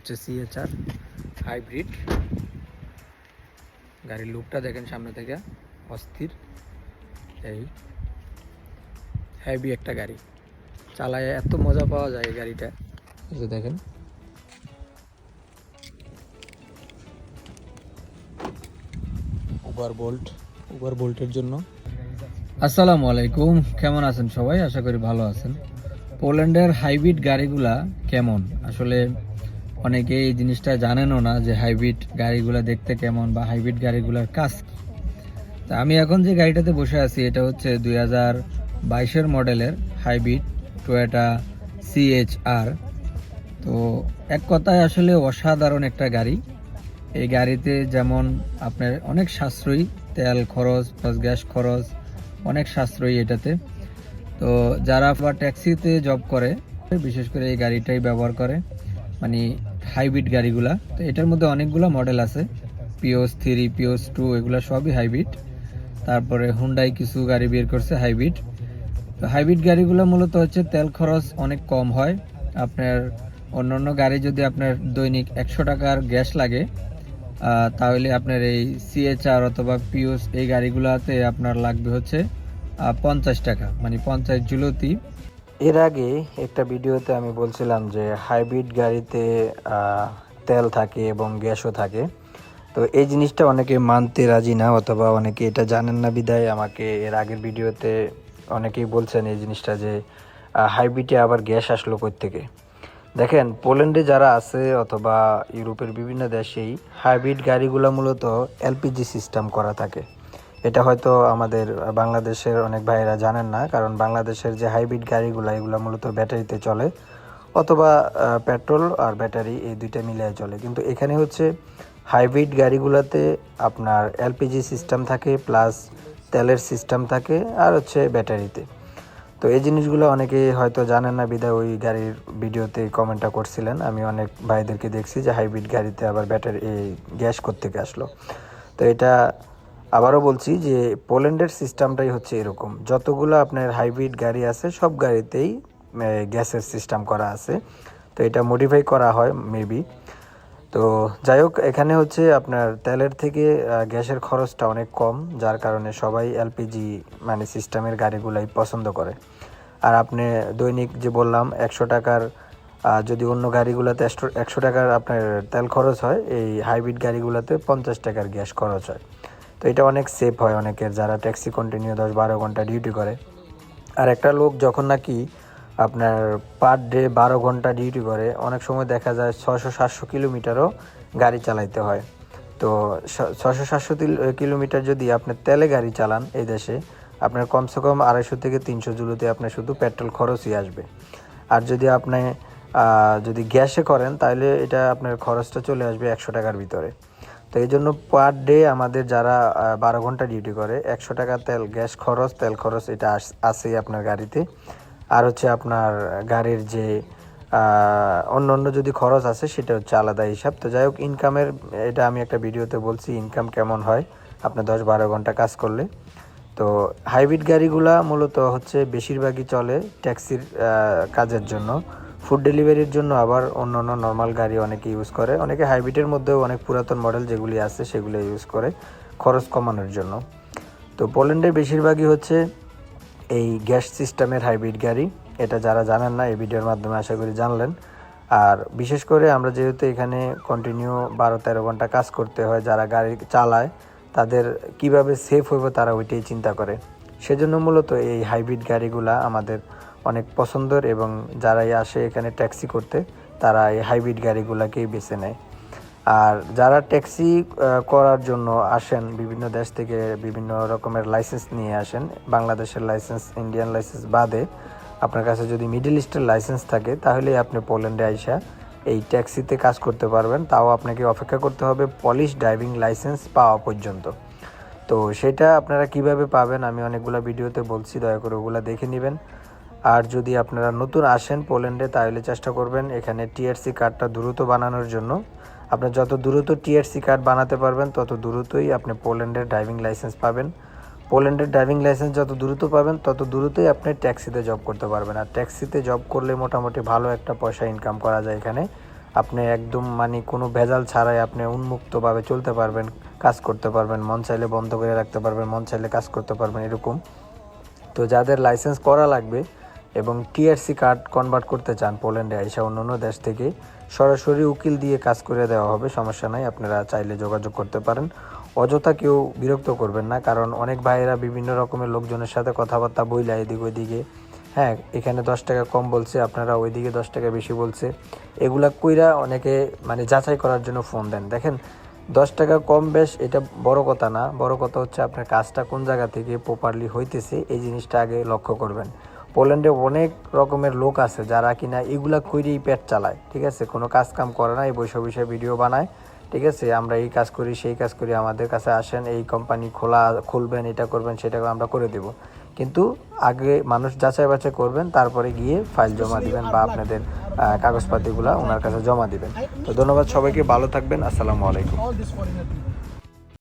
হচ্ছে সিএচআর হাইব্রিড গাড়ির লুকটা দেখেন সামনে থেকে, অস্থির। এই হেভি একটা গাড়ি। চালায় এত মজা পাওয়া যায় গাড়িটা। যে দেখেন। উবার বোল্ট উবার বোল্টের জন্য। আসসালামু আলাইকুম, কেমন আছেন সবাই? আশা করি ভালো আছেন। পোল্যান্ডের হাইব্রিড গাড়িগুলা কেমন? আসলে অনেকে এই জিনিসটা জানেনও না যে হাইব্রিড গাড়িগুলো দেখতে কেমন বা হাইব্রিড গাড়িগুলোর কাজ। তা আমি এখন যে গাড়িটাতে বসে আছি, এটা হচ্ছে দুই হাজার বাইশের মডেলের হাইব্রিড টয়োটা সিএইচআর তো এক কথায় আসলে অসাধারণ একটা গাড়ি। এই গাড়িতে যেমন আপনার অনেক সাশ্রয়ী, তেল খরচ প্লাস গ্যাস খরচ, অনেক সাশ্রয়ী এটাতে। তো যারা বা ট্যাক্সিতে জব করে, বিশেষ করে এই গাড়িটাই ব্যবহার করে। মানে হাইব্রিড গাড়িগুলা। তো এটার মধ্যে অনেকগুলো মডেল আছে। পিওস থ্রি পিওস টু এগুলো সবই হাইব্রিড। তারপরে হুন্ডাই কিছু গাড়ি বের করছে হাইব্রিড। তো হাইব্রিড গাড়িগুলো মূলত হচ্ছে তেল খরচ অনেক কম হয়। আপনার অন্যান্য গাড়ি যদি আপনার দৈনিক একশো টাকার গ্যাস লাগে তাহলে আপনার এই সিএচআর অথবা পিওস এই গাড়িগুলোতে আপনার লাগবে হচ্ছে পঞ্চাশ টাকা। মানে পঞ্চাশ জুলতি এর আগে একটা ভিডিওতে আমি বলছিলাম যে হাইব্রিড গাড়িতে তেল থাকে এবং গ্যাসও থাকে। তো এই জিনিসটা অনেকে মানতে রাজি না অথবা অনেকে এটা জানেন না বিদায় আমাকে এর আগের ভিডিওতে অনেকেই বলছেন এই জিনিসটা যে হাইব্রিডে আবার গ্যাস আসলো থেকে দেখেন, পোল্যান্ডে যারা আছে অথবা ইউরোপের বিভিন্ন দেশেই হাইব্রিড গাড়িগুলো মূলত এলপিজি সিস্টেম করা থাকে। এটা হয়তো আমাদের বাংলাদেশের অনেক ভাইয়েরা জানেন না, কারণ বাংলাদেশের যে হাইব্রিড গাড়িগুলো, এগুলো মূলত ব্যাটারিতে চলে। অথবা পেট্রোল আর ব্যাটারি এই দুইটা মিলিয়ে চলে। কিন্তু এখানে হচ্ছে হাইব্রিড গাড়িগুলোতে আপনার এলপিজি সিস্টেম থাকে, প্লাস তেলের সিস্টেম থাকে, আর হচ্ছে ব্যাটারিতে। তো এই জিনিসগুলো অনেকে হয়তো জানেন না বিদায় ওই গাড়ির ভিডিওতে কমেন্টটা করছিলেন। আমি অনেক ভাইদেরকে দেখছি যে হাইব্রিড গাড়িতে আবার ব্যাটারি, এই গ্যাস থেকে আসলো। তো এটা আবারও বলছি যে পোল্যান্ডের সিস্টেমটাই হচ্ছে এরকম। যতগুলো আপনার হাইব্রিড গাড়ি আছে, সব গাড়িতেই গ্যাসের সিস্টেম করা আছে। তো এটা মডিফাই করা হয় মেবি তো যাই হোক, এখানে হচ্ছে আপনার তেলের থেকে গ্যাসের খরচটা অনেক কম, যার কারণে সবাই এলপিজি মানে সিস্টেমের গাড়িগুলাই পছন্দ করে। আর আপনি দৈনিক যে বললাম, একশো টাকার যদি অন্য গাড়িগুলোতে একশো টাকার আপনার তেল খরচ হয়, এই হাইব্রিড গাড়িগুলোতে পঞ্চাশ টাকার গ্যাস খরচ হয়। তো এটা অনেক সেফ হয় অনেকের, যারা ট্যাক্সি কন্টিনিউ দশ বারো ঘণ্টা ডিউটি করে। আর একটা লোক যখন নাকি আপনার পার ডে বারো ঘণ্টা ডিউটি করে, অনেক সময় দেখা যায় ছশো সাতশো কিলোমিটারও গাড়ি চালাইতে হয়। তো ছশো সাতশো কিলোমিটার যদি আপনি তেলে গাড়ি চালান এই দেশে, আপনার কমসে কম আড়াইশো থেকে তিনশো জুলোতে আপনার শুধু পেট্রোল খরচই আসবে। আর যদি আপনি যদি গ্যাসে করেন তাহলে এটা আপনার খরচটা চলে আসবে একশো টাকার ভিতরে। তো এই জন্য পার ডে আমাদের যারা বারো ঘণ্টা ডিউটি করে, একশো টাকা তেল, গ্যাস খরচ, তেল খরচ এটা আস- আছেই আপনার গাড়িতে। আর হচ্ছে আপনার গাড়ির যে অন্য অন্য যদি খরচ আছে সেটা হচ্ছে আলাদা হিসাব। তো যাই হোক ইনকামের এটা আমি একটা ভিডিওতে বলছি ইনকাম কেমন হয় আপনার দশ বারো ঘণ্টা কাজ করলে। তো হাইব্রিড গাড়িগুলা মূলত হচ্ছে বেশিরভাগই চলে ট্যাক্সির কাজের জন্য। ফুড ডেলিভারির জন্য আবার অন্য অন্য নর্মাল গাড়ি অনেকে ইউজ করে। অনেকে হাইব্রিডের মধ্যেও অনেক পুরাতন মডেল যেগুলি আছে সেগুলো ইউজ করে খরচ কমানোর জন্য। তো পোল্যান্ডের বেশিরভাগই হচ্ছে এই গ্যাস সিস্টেমের হাইব্রিড গাড়ি। এটা যারা জানেন না, এই ভিডিওর মাধ্যমে আশা করি জানলেন। আর বিশেষ করে আমরা যেহেতু এখানে কন্টিনিউ বারো তেরো ঘণ্টা কাজ করতে হয়, যারা গাড়ি চালায়, তাদের কীভাবে সেফ হইব তারা ওইটাই চিন্তা করে। সেজন্য মূলত এই হাইব্রিড গাড়িগুলা আমাদের অনেক পছন্দের এবং যারাই আসে এখানে ট্যাক্সি করতে তারা এই হাইব্রিড গাড়িগুলোকেই বেছে নেয়। আর যারা ট্যাক্সি করার জন্য আসেন, বিভিন্ন দেশ থেকে বিভিন্ন রকমের লাইসেন্স নিয়ে আসেন, বাংলাদেশের লাইসেন্স, ইন্ডিয়ান লাইসেন্স বাদে আপনার কাছে যদি মিডল ইস্টের লাইসেন্স থাকে তাহলে আপনি পোল্যান্ডে আইসা এই ট্যাক্সিতে কাজ করতে পারবেন। তাও আপনাকে অপেক্ষা করতে হবে পলিশ ড্রাইভিং লাইসেন্স পাওয়া পর্যন্ত। তো সেটা আপনারা কীভাবে পাবেন, আমি অনেকগুলো ভিডিওতে বলছি, দয়া করে ওগুলো দেখে নেবেন। আর যদি আপনারা নতুন আসেন পোল্যান্ডে, তাহলে চেষ্টা করবেন এখানে টিআরসি কার্ডটা দ্রুত বানানোর জন্য। আপনি যত দ্রুত টিআরসি কার্ড বানাতে পারবেন, তত দ্রুতই আপনি পোল্যান্ডের ড্রাইভিং লাইসেন্স পাবেন। পোল্যান্ডের ড্রাইভিং লাইসেন্স যত দ্রুত পাবেন, তত দ্রুতই আপনি ট্যাক্সিতে জব করতে পারবেন। আর ট্যাক্সিতে জব করলে মোটামুটি ভালো একটা পয়সা ইনকাম করা যায় এখানে। আপনি একদম মানে কোনো ভেজাল ছাড়াই আপনি উন্মুক্তভাবে চলতে পারবেন, কাজ করতে পারবেন, মন চাইলে বন্ধ করে রাখতে পারবেন, মন চাইলে কাজ করতে পারবেন, এরকম। তো যাদের লাইসেন্স করা লাগবে এবং টিআরসি কার্ড কনভার্ট করতে চান পোল্যান্ডে আইসা অন্য অন্য দেশ থেকে, সরাসরি উকিল দিয়ে কাজ করে দেওয়া হবে, সমস্যা নাই, আপনারা চাইলে যোগাযোগ করতে পারেন। অযথা কেউ বিরক্ত করবেন না, কারণ অনেক ভাইয়েরা বিভিন্ন রকমের লোকজনের সাথে কথাবার্তা বইলা এদিক ওইদিকে হ্যাঁ এখানে দশ টাকা কম বলছে, আপনারা ওইদিকে দশ টাকা বেশি বলছে, এগুলা কইরা অনেকে মানে যাচাই করার জন্য ফোন দেন। দেখেন, দশ টাকা কম বেশ, এটা বড় কথা না, বড় কথা হচ্ছে আপনার কাজটা কোন জায়গা থেকে প্রপারলি হইতেছে, এই জিনিসটা আগে লক্ষ্য করবেন। পোল্যান্ডে অনেক রকমের লোক আছে যারা কিনা এগুলা করেই পেট চালায়, ঠিক আছে? কোনো কাজ কাম করে না, এই বৈশা বৈশা ভিডিও বানায়, ঠিক আছে? আমরা এই কাজ করি, সেই কাজ করি, আমাদের কাছে আসেন, এই কোম্পানি খোলা, খুলবেন, এটা করবেন, সেটা আমরা করে দেব। কিন্তু আগে মানুষ যাচাই বাছাই করবেন, তারপরে গিয়ে ফাইল জমা দিবেন বা আপনাদের কাগজপাতিগুলা ওনার কাছে জমা দিবেন। তো ধন্যবাদ সবাইকে, ভালো থাকবেন, আসসালামু আলাইকুম।